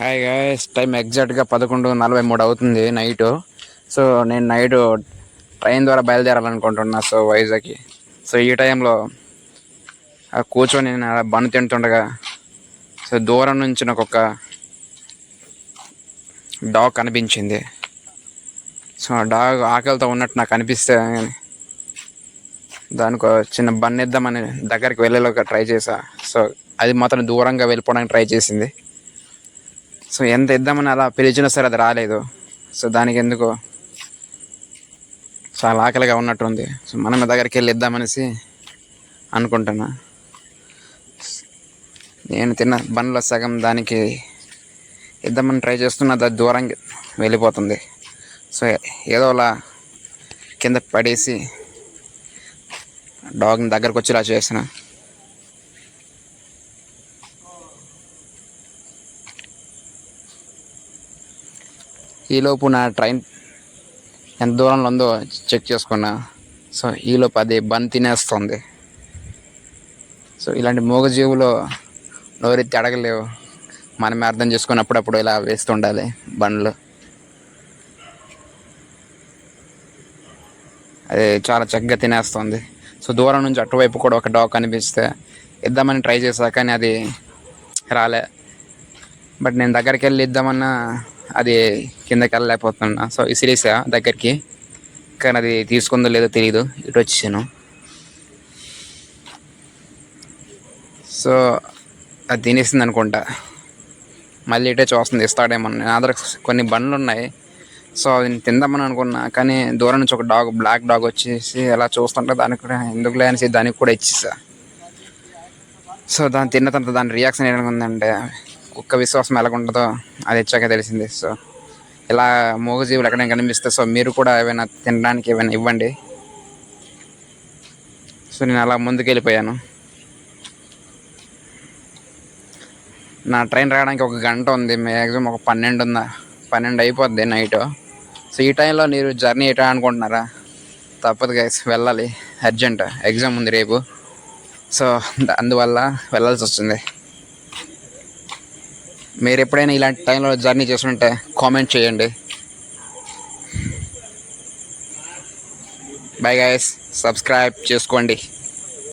Hi guys time ఎగ్జాక్ట్గా పదకొండు నలభై మూడు అవుతుంది నైట్ సో నేను నైట్ ట్రైన్ ద్వారా బయలుదేరాలనుకుంటున్నా సో వైజాగ్కి. సో ఈ టైంలో ఆ కూర్చొని నేను అలా బన్ను తింటుండగా సో దూరం నుంచి నాకు ఒక డాగ్ కనిపించింది. సో ఆ డాగ్ ఆకలితో ఉన్నట్టు నాకు అనిపిస్తే దానికి చిన్న బన్ ఇద్దామని దగ్గరికి వెళ్ళేలోగా ట్రై చేసా సో అది మాత్రం దూరంగా వెళ్ళిపోవడానికి ట్రై చేసింది. సో ఎంత ఇద్దామని అలా పిలిచినా సరే అది రాలేదు. సో దానికి ఎందుకు చాలా ఆకలిగా ఉన్నట్టుంది. సో మనం దగ్గరికి వెళ్ళి ఇద్దామనేసి అనుకుంటున్నా. నేను తిన్న బండ్లో సగం దానికి ఇద్దామని ట్రై చేస్తున్నా అది దూరం వెళ్ళిపోతుంది. సో ఏదో అలా కింద పడేసి డాగ్ని దగ్గరకు వచ్చేలా చేసిన ఈలోపు నా ట్రైన్ ఎంత దూరంలో ఉందో చెక్ చేసుకున్నా. సో ఈలోపు అది బన్ తినేస్తుంది. సో ఇలాంటి మూగజీవులో నోరెత్తి అడగలేవు. మనమే అర్థం చేసుకుని అప్పుడప్పుడు ఇలా వేస్తుండాలి బండ్లు. అది చాలా చక్కగా తినేస్తుంది. సో దూరం నుంచి అటువైపు కూడా ఒక డాగ్ కనిపిస్తే ఇద్దామని ట్రై చేశా కానీ అది రాలే. బట్ నేను దగ్గరికి వెళ్ళి ఇద్దామన్నా అది కిందకి వెళ్ళలేకపోతున్నా సో ఇసిరేసా దగ్గరికి. కానీ అది తీసుకుందో లేదో తెలియదు ఇటు వచ్చాను సో అది తినేసింది అనుకుంటా. మళ్ళీ ఇటే చూస్తుంది ఇస్తాడేమో నా దగ్గర కొన్ని బండ్లు ఉన్నాయి. సో అది నేను తిందామని అనుకున్నా. కానీ దూరం నుంచి ఒక డాగ్ బ్లాక్ డాగ్ వచ్చేసి అలా చూస్తుంటే దానికి కూడా ఎందుకులే అనేసి దానికి కూడా ఇచ్చేసా. సో దాన్ని తిన్న తర్వాత దాని రియాక్షన్ ఏమనుకుందంటే కుక్క విశ్వాసం ఎలాగుంటుందో అది ఇచ్చాక తెలిసింది. సో ఇలా మూగజీవులు ఎక్కడైనా కనిపిస్తే సో మీరు కూడా ఏమైనా తినడానికి ఏమైనా ఇవ్వండి. సో నేను అలా ముందుకు వెళ్ళిపోయాను నా ట్రైన్ రావడానికి ఒక గంట ఉంది. మ్యాక్సిమం ఒక పన్నెండు ఉందా? పన్నెండు అయిపోద్ది నైట్. సో ఈ టైంలో మీరు జర్నీ ఎటా అనుకుంటున్నారా? తప్పదు గైస్ వెళ్ళాలి. అర్జెంట్. ఎగ్జామ్ ఉంది రేపు. సో అందువల్ల వెళ్ళాల్సి వస్తుంది. మీరు ఎప్పుడైనా ఇలాంటి టైంలో జర్నీ చేస్తుంటే కామెంట్ చేయండి. బై గైస్ సబ్స్క్రైబ్ చేసుకోండి.